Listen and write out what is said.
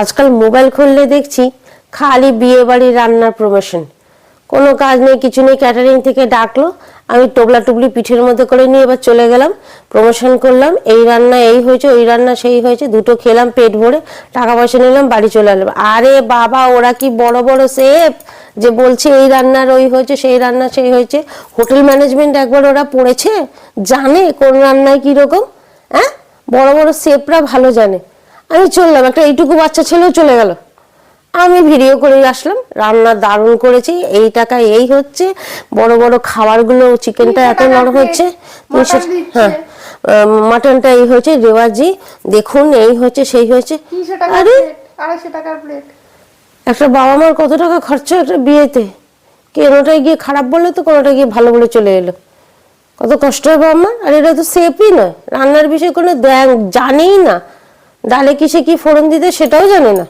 আজকাল মোবাইল খুললে দেখছি খালি বিয়ে বাড়ি রান্নার প্রমোশন কোনো কাজ নেই, কিছু নেই ক্যাটারিং থেকে ডাকলো, আমি টোবলা টুবলি পিঠের মধ্যে করে নিয়ে এবার চলে গেলাম প্রমোশন করলাম, এই রান্না এই হয়েছে, ওই রান্না সেই হয়েছে, দুটো খেলাম পেট ভরে, টাকা পয়সা নিলাম, বাড়ি চলে এলাম। আরে বাবা, ওরা কি বড় বড় সেফ যে বলছে এই রান্নার ওই হয়েছে, সেই রান্না সেই হয়েছে। হোটেল ম্যানেজমেন্ট একবার ওরা পড়েছে, জানে কোন রান্নায় কীরকম হ্যাঁ? বড় বড় সেফরা ভালো জানে। আমি চললাম একটা এইটুকু বাচ্চা ছেলেও চলে গেল। আমি ভিডিও করে আসলাম রান্না দারুণ করেছি এই টাকায় এই হচ্ছে বড় বড় খাবারগুলো চিকেনটা এত টাকা নরম হচ্ছে। হ্যাঁ মাটনটা এই হয়েছে রেওয়াজি দেখুন এই হচ্ছে সেই হয়েছে। আরে! একটা বাবা মার কত টাকা খরচা একটা বিয়েতে? কোনোটায় গিয়ে খারাপ বললে তো কোনোটা গিয়ে ভালো বলে চলে এলো। কত কষ্ট হবে আমার? আর এটা তো সেফই নয়। রান্নার বিষয়ে কোনো জানেই না। ডালে কিসে কি ফোড়ন দিতে সেটাও জানে না।